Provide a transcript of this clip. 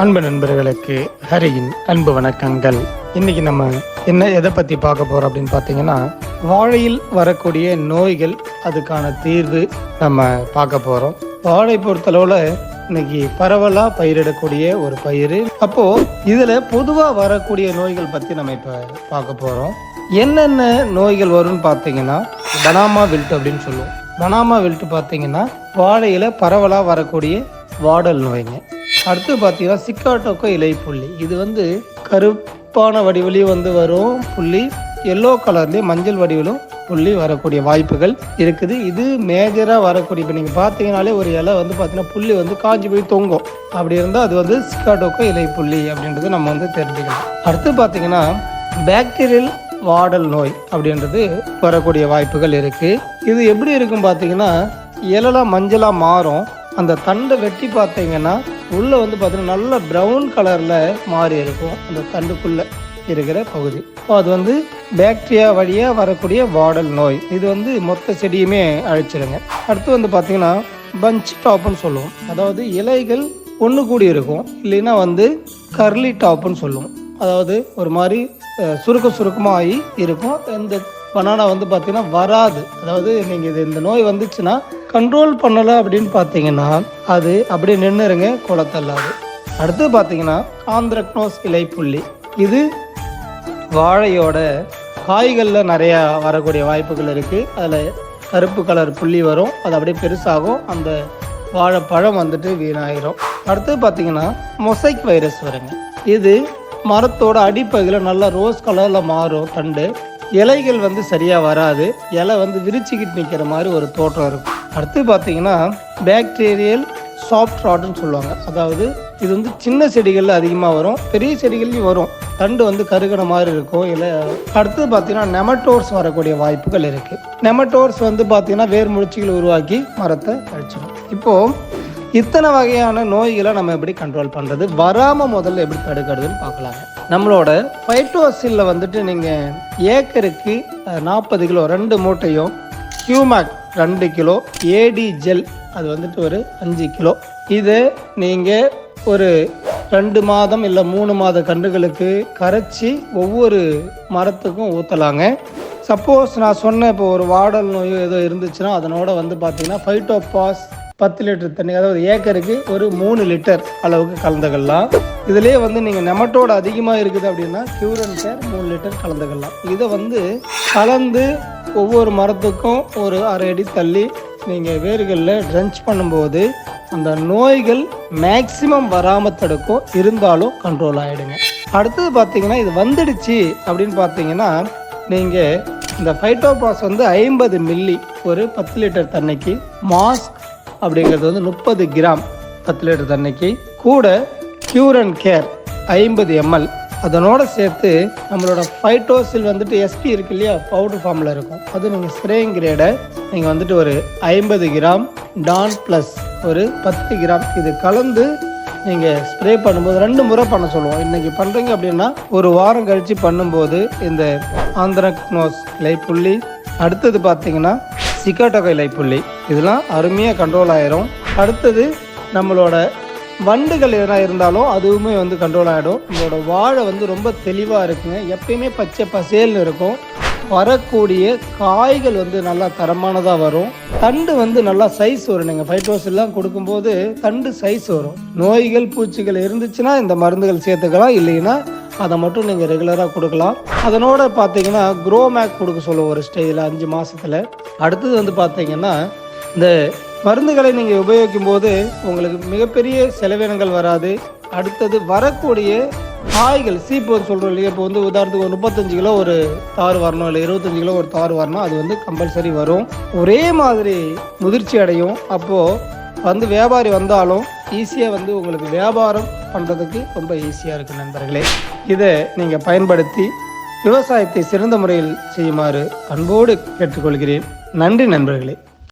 அன்பு நண்பர்களுக்கு ஹரியின் அன்பு வணக்கங்கள். இன்னைக்கு நம்ம என்ன எதை பத்தி பார்க்க போறோம் அப்படின்னு பார்த்தீங்கன்னா வாழையில் வரக்கூடிய நோய்கள் அதுக்கான தீர்வு நம்ம பார்க்க போறோம். வாழை பொறுத்தளவுல இன்னைக்கு பரவலா பயிரிடக்கூடிய ஒரு பயிர் அப்போ இதுல பொதுவா வரக்கூடிய நோய்கள் பத்தி நம்ம இப்ப பார்க்க போறோம். என்னென்ன நோய்கள் வரும்னு பார்த்தீங்கன்னா பனாமா வில்ட் அப்படின்னு சொல்லுவோம். பனாமா வில்ட் பார்த்தீங்கன்னா வாழையில பரவலா வரக்கூடிய வாடல் நோய்ங்க. அடுத்து பார்த்தீங்கன்னா சிக்காட்டோக்கோ இலை புள்ளி இது வந்து கருப்பான வடிவிலையும் வந்து வரும் புள்ளி. எல்லோ கலர்லேயும் மஞ்சள் வடிவிலும் புள்ளி வரக்கூடிய வாய்ப்புகள் இருக்குது. இது மேஜராக வரக்கூடிய இப்போ நீங்கள் பார்த்தீங்கனாலே ஒரு இலை வந்து பார்த்தீங்கன்னா புள்ளி வந்து காஞ்சி போய் தொங்கும். அப்படி இருந்தால் அது வந்து சிக்காட்டோக்கோ இலை புள்ளி அப்படின்றது நம்ம வந்து தெரிஞ்சுக்கலாம். அடுத்து பார்த்தீங்கன்னா பேக்டீரியல் வாடல் நோய் அப்படின்றது வரக்கூடிய வாய்ப்புகள் இருக்குது இது எப்படி இருக்கும் பார்த்தீங்கன்னா இலலாம் மஞ்சளாக மாறும். அந்த தண்டை வெட்டி பார்த்தீங்கன்னா உள்ளே வந்து பார்த்தீங்கன்னா நல்ல ப்ரௌன் கலரில் மாறி இருக்கும். அந்த தண்டுக்குள்ளே இருக்கிற பகுதி. ஸோ அது வந்து பேக்டீரியா வழியாக வரக்கூடிய வாடல் நோய். இது வந்து மொத்த செடியுமே அழிச்சிடுங்க அடுத்து வந்து பார்த்தீங்கன்னா பஞ்ச் டாப்னு சொல்லுவோம். அதாவது இலைகள் ஒன்று கூடி இருக்கும். இல்லைன்னா வந்து கர்லி டாப்னு சொல்லுவோம். அதாவது ஒரு மாதிரி அஹ், சுருக்க சுருக்கமாகி இருக்கும். இந்த பனானா வந்து பார்த்திங்கன்னா வராது. அதாவது நீங்கள் இது இந்த நோய் வந்துச்சுன்னா கண்ட்ரோல் பண்ணலை அப்படின்னு பார்த்தீங்கன்னா அது அப்படியே நின்றுருங்க குளத்தல்லாது அடுத்து பார்த்தீங்கன்னா ஆந்திரக்னோஸ் இலைப்புள்ளி. இது வாழையோட காய்களில் நிறையா வரக்கூடிய வாய்ப்புகள் இருக்குது அதில் கருப்பு கலர் புள்ளி வரும். அது அப்படியே பெருசாகும். அந்த வாழைப்பழம் வந்துட்டு வீணாயிரும். அடுத்து பார்த்தீங்கன்னா மொசைக் வைரஸ் வருங்க. இது மரத்தோட அடிப்பகுதியில் நல்லா ரோஸ் கலரில் மாறும். தண்டு இலைகள் வந்து சரியாக வராது. இலை வந்து விரிச்சுக்கிட்டு நிற்கிற மாதிரி ஒரு தோற்றம் இருக்கும். அடுத்து பார்த்தீங்கன்னா பேக்டீரியல் சாஃப்ட் ராட்னு சொல்லுவாங்க. அதாவது இது வந்து சின்ன செடிகளில் அதிகமாக வரும். பெரிய செடிகள்லையும் வரும். தண்டு வந்து கருகிற மாதிரி இருக்கும். இல்லை அடுத்து பார்த்தீங்கன்னா நெமட்டோர்ஸ் வரக்கூடிய வாய்ப்புகள் இருக்குது நெமட்டோர்ஸ் வந்து பார்த்தீங்கன்னா வேர் முழிச்சிகள் உருவாக்கி மரத்தை அழிச்சிடும் இப்போது இத்தனை வகையான நோய்களை நம்ம எப்படி கண்ட்ரோல் பண்ணுறது வராமல் முதல்ல எப்படி தடுக்கிறதுன்னு பார்க்கலாங்க. நம்மளோட ஃபைட்டோசில்ல வந்துட்டு நீங்கள் ஏக்கருக்கு நாற்பது கிலோ ரெண்டு மூட்டையும் கியூமேக் ரெண்டு கிலோ ஏடி ஜெல் அது வந்துட்டு ஒரு அஞ்சு கிலோ. இது நீங்கள் ஒரு ரெண்டு மாதம் இல்லை மூணு மாத கன்றுகளுக்கு கரைச்சி ஒவ்வொரு மரத்துக்கும் ஊற்றலாங்க சப்போஸ் நான் சொன்ன இப்போ ஒரு வாடல் நோயோ ஏதோ இருந்துச்சுன்னா அதனோட வந்து பார்த்தீங்கன்னா ஃபைட்டோபாஸ் பத்து லிட்டர் தண்ணி அதாவது ஏக்கருக்கு ஒரு மூணு லிட்டர் அளவுக்கு கலந்துக்கலாம். இதுலேயே வந்து நீங்கள் நெமட்டோட அதிகமாக இருக்குது அப்படின்னா கியூரன் கேர் மூணு லிட்டர் கலந்துக்கலாம். இதை வந்து கலந்து ஒவ்வொரு மரத்துக்கும் ஒரு அரை அடி தள்ளி நீங்கள் வேர்களில் ட்ரென்ச் பண்ணும்போது அந்த நோய்கள் மேக்சிமம் வராமல் தடுக்கும். இருந்தாலும் கண்ட்ரோல் ஆகிடுங்க அடுத்தது பார்த்தீங்கன்னா இது வந்துடுச்சு அப்படின்னு பார்த்தீங்கன்னா நீங்கள் இந்த ஃபைட்டோபாஸ் வந்து ஐம்பது மில்லி ஒரு பத்து லிட்டர் தண்ணிக்கு மாஸ்க் அப்படிங்கிறது வந்து முப்பது கிராம் பத்து லிட்டர் தண்ணிக்கு கூட கியூர் அண்ட் கேர் ஐம்பது எம்எல் அதனோட சேர்த்து நம்மளோட ஃபைட்டோசில் வந்துட்டு எஸ்பி இருக்கு இல்லையா? பவுடர் ஃபார்மில் இருக்கும். அது நீங்கள் ஸ்ப்ரேயிங் கிரேடை நீங்கள் வந்துட்டு ஒரு ஐம்பது கிராம் டான் ப்ளஸ் ஒரு பத்து கிராம். இது கலந்து நீங்கள் ஸ்ப்ரே பண்ணும்போது ரெண்டு முறை பண்ண சொல்லுவோம். இன்றைக்கி பண்ணுறீங்க அப்படின்னா ஒரு வாரம் கழித்து பண்ணும்போது இந்த ஆந்திரக்னோஸ் புள்ளி அடுத்தது பார்த்தீங்கன்னா சிக்காட்டோகை லைப்புள்ளி இதெல்லாம் அருமையாக கண்ட்ரோல் ஆயிரும். அடுத்தது நம்மளோட வண்டுகள் எதனா இருந்தாலும் அதுவுமே வந்து கண்ட்ரோல் ஆகிடும் நம்மளோட வாழை வந்து ரொம்ப தெளிவாக இருக்குங்க. எப்பயுமே பச்சை பசேல்னு இருக்கும். வரக்கூடிய காய்கள் வந்து நல்லா தரமானதாக வரும். தண்டு வந்து நல்லா சைஸ் வரும். நீங்கள் ஃபைட்டோஸ் எல்லாம் கொடுக்கும்போது தண்டு சைஸ் வரும். நோய்கள் பூச்சிகள் இருந்துச்சுன்னா இந்த மருந்துகள் சேர்த்துக்கலாம். இல்லைன்னா அதை மட்டும் நீங்கள் ரெகுலராக கொடுக்கலாம். அதனோட பார்த்தீங்கன்னா க்ரோ மேக் கொடுக்க சொல்லுவோம் ஒரு ஸ்டேஜில் அஞ்சு மாதத்தில் அடுத்தது வந்து பார்த்தீங்கன்னா இந்த மருந்துகளை நீங்கள் உபயோகிக்கும் போது உங்களுக்கு மிகப்பெரிய செலவினங்கள் வராது. அடுத்தது வரக்கூடிய காய்கள் சீப்பு சொல்கிறோம் இல்லையா? இப்போ வந்து உதாரணத்துக்கு ஒரு முப்பத்தஞ்சு கிலோ ஒரு தார் வரணும் இல்லை இருபத்தஞ்சு கிலோ ஒரு தார் வரணும் அது வந்து கம்பல்சரி வரும். ஒரே மாதிரி முதிர்ச்சி அடையும். அப்போது வந்து வியாபாரி வந்தாலும் ஈஸியாக வந்து உங்களுக்கு வியாபாரம் பண்ணுறதுக்கு ரொம்ப ஈஸியாக இருக்குது நண்பர்களே. இதை நீங்கள் பயன்படுத்தி விவசாயத்தை சிறந்த முறையில் செய்யுமாறு அன்போடு கேட்டுக்கொள்கிறேன். நன்றி நண்பர்களே.